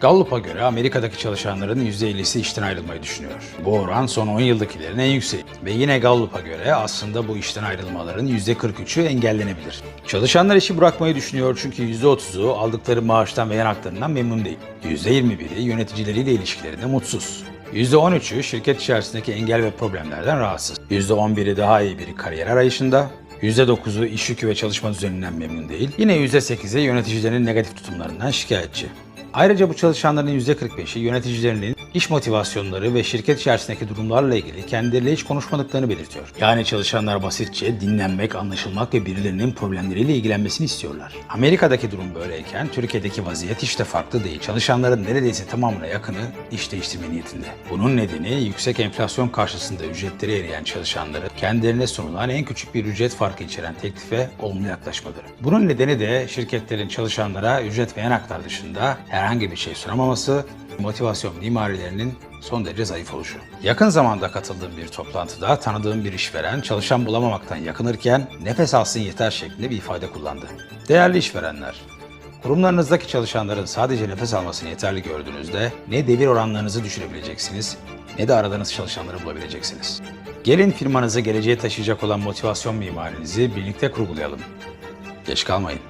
Gallup'a göre Amerika'daki çalışanların %50'si işten ayrılmayı düşünüyor. Bu oran son 10 yıldakilerin en yükseği. Ve yine Gallup'a göre aslında bu işten ayrılmaların %43'ü engellenebilir. Çalışanlar işi bırakmayı düşünüyor çünkü %30'u aldıkları maaştan ve yanaklarından memnun değil. %21'i yöneticileriyle ilişkilerinde mutsuz. %13'ü şirket içerisindeki engel ve problemlerden rahatsız. %11'i daha iyi bir kariyer arayışında. %9'u iş yükü ve çalışma düzeninden memnun değil. Yine %8'i yöneticilerin negatif tutumlarından şikayetçi. Ayrıca bu çalışanların %45'i yöneticilerinin iş motivasyonları ve şirket içerisindeki durumlarla ilgili kendileriyle hiç konuşmadıklarını belirtiyor. Yani çalışanlar basitçe dinlenmek, anlaşılmak ve birilerinin problemleriyle ilgilenmesini istiyorlar. Amerika'daki durum böyleyken Türkiye'deki vaziyet hiç de farklı değil. Çalışanların neredeyse tamamına yakını iş değiştirme niyetinde. Bunun nedeni yüksek enflasyon karşısında ücretleri eriyen çalışanları kendilerine sunulan en küçük bir ücret farkı içeren teklife olumlu yaklaşmaları. Bunun nedeni de şirketlerin çalışanlara ücret ve yanaklar dışında herhangi bir şey sunamaması, motivasyon mimarilerinin son derece zayıf oluşu. Yakın zamanda katıldığım bir toplantıda tanıdığım bir işveren çalışan bulamamaktan yakınırken nefes alsın yeter şeklinde bir ifade kullandı. Değerli işverenler, Kurumlarınızdaki çalışanların sadece nefes almasını yeterli gördüğünüzde ne devir oranlarınızı düşürebileceksiniz ne de aradığınız çalışanları bulabileceksiniz. Gelin firmanızı geleceğe taşıyacak olan motivasyon mimarinizi birlikte kurgulayalım. Geç kalmayın.